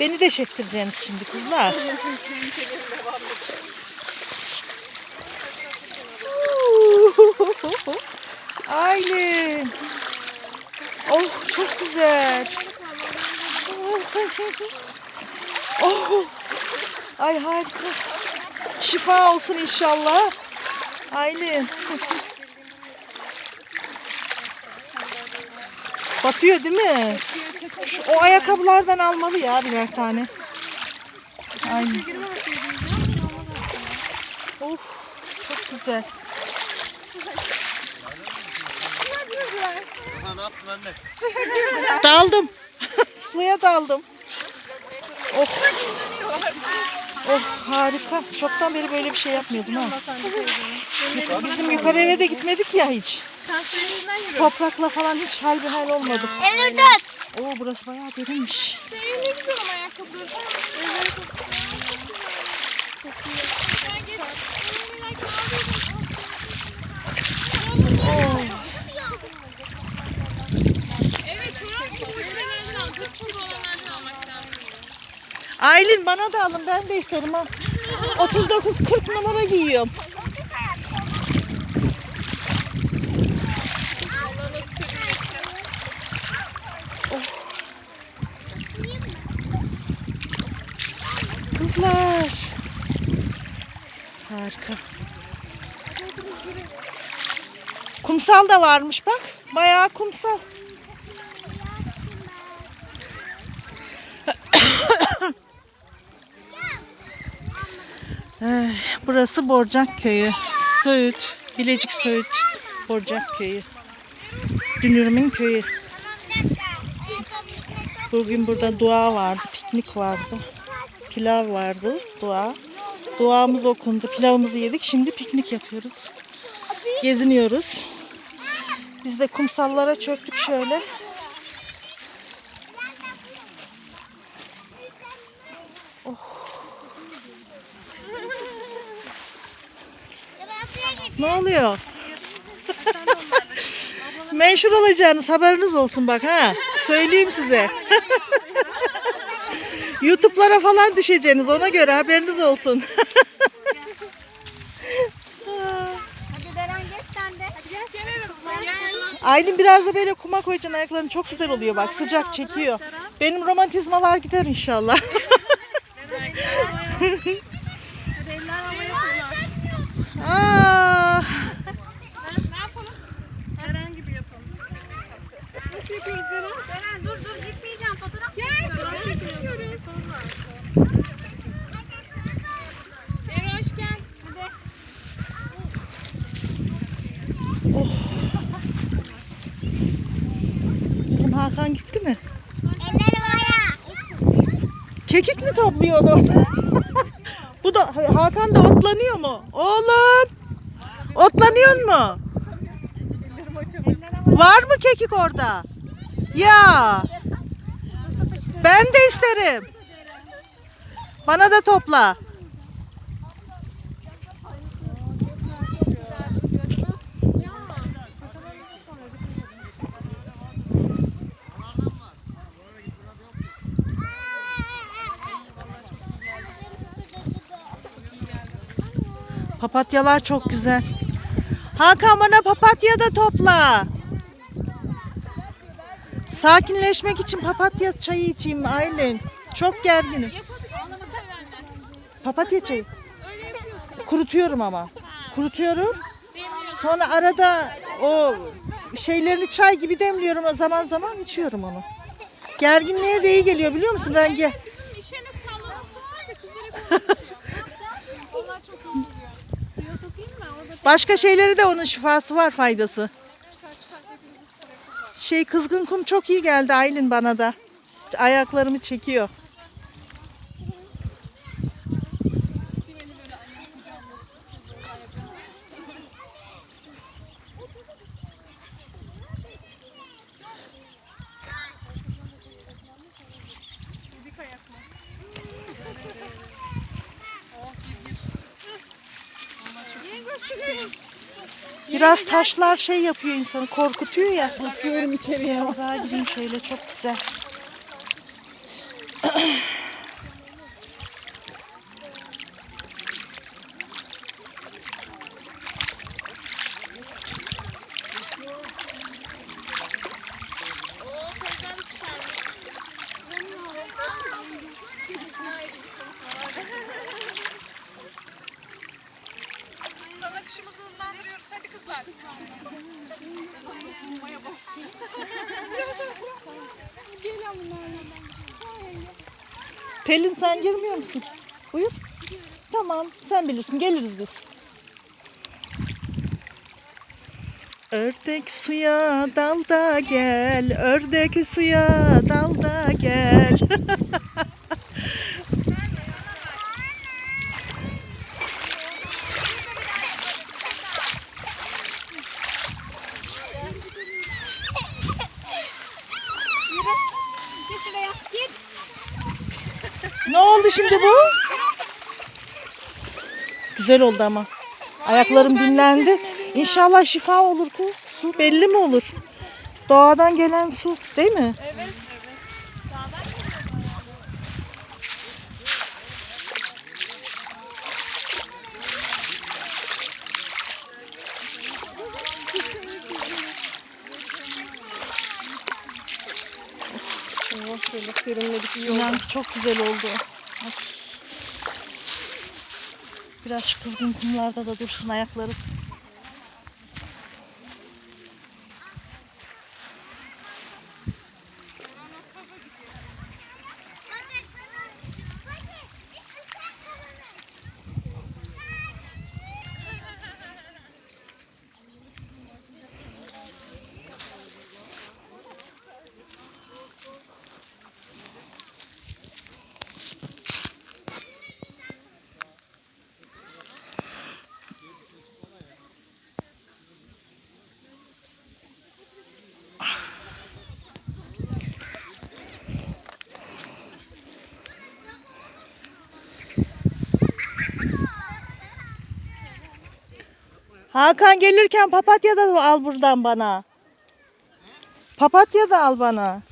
Beni de çektireceksiniz şimdi kızlar. Aylin. Oh çok güzel. Oh. Ay harika. Şifa olsun inşallah. Aylin. Batıyor değil mi? Şu, o ayakkabılardan almalı ya birer tane. Aynen. Of çok güzel. Daldım. Suya daldım. Oh. Oh harika. Çoktan beri böyle bir şey yapmıyordum ha. Bizim yukarı eve de gitmedik ya hiç. Sen suyun yüzünden yürü. Toprakla falan hiç hal bir hal olmadı. Evet evet. Oo burası bayağı derinmiş. Şey ne güzel ama ayakkabıları. Evet. Sen git. Evet çorap gibi boş verenlerden al. Gıt gibi olanlardan almak lazım. Aylin bana da alın ben de isterim ha. 39-40 numara giyiyorum. Kızlar. Harika. Kumsal da varmış bak. Bayağı kumsal. Eh, Burası Borcak Köyü. Söğüt, Bilecik Söğüt, Borcak Köyü. Dünürümün köyü. Bugün burada dua vardı, piknik vardı. Pilav vardı, dua. Duamız okundu, pilavımızı yedik. Şimdi piknik yapıyoruz. Geziniyoruz. Biz de kumsallara çöktük şöyle. Ne oluyor? Meşhur olacağınız haberiniz olsun bak ha. Söyleyeyim size. YouTube'lara falan düşeceğiniz ona göre haberiniz olsun. Hadi Deren geç sen de. Hadi gel. Gelelim kızlar. Gel. Aylin biraz da böyle kuma koyacaksın ayakların çok güzel oluyor bak sıcak çekiyor. Benim romantizmalar gider inşallah. Kekik mi topluyor orada? Bu da Hakan da otlanıyor mu? Oğlum! Otlanıyor mu? Var mı kekik orada? Ya! Ben de isterim. Bana da topla. Papatyalar çok güzel. Hakan bana papatya da topla. Sakinleşmek için papatya çayı içeyim Aylin. Çok gerginim. Papatya çayı. Kurutuyorum ama. Kurutuyorum. Sonra arada o şeylerini çay gibi demliyorum. Zaman zaman içiyorum onu. Gerginliğe de iyi geliyor biliyor musun? Ben ge- Bizim işene sallanası var da kızlar hep onu içiyor. Onlar çok iyi geliyor. Suya sokayım mı? Orada Başka şeyleri de onun şifası var faydası. Şey kızgın kum çok iyi geldi Aylin bana da. Ayaklarımı çekiyor. Dik ayak mı? Oh bir bir. Yengeç şuraya. Biraz taşlar şey yapıyor insanı korkutuyor ya. Atıyorum içeriye. Daha gideyim şöyle çok güzel. Pelin sen girmiyor musun? Buyur. Tamam sen bilirsin geliriz biz. Ördek suya dalda gel, ördek suya dalda gel. Git şuraya. Git. ne oldu şimdi bu? Güzel oldu ama. Ayaklarım dinlendi. İnşallah şifa olur ku. Su belli mi olur? Doğadan gelen su değil mi? Şöyle serinledik iyi İnan ki çok güzel oldu. Ay. Biraz şu kızgın kumlarda da dursun ayaklarım. Hakan gelirken papatya da al buradan bana. Papatya da al bana.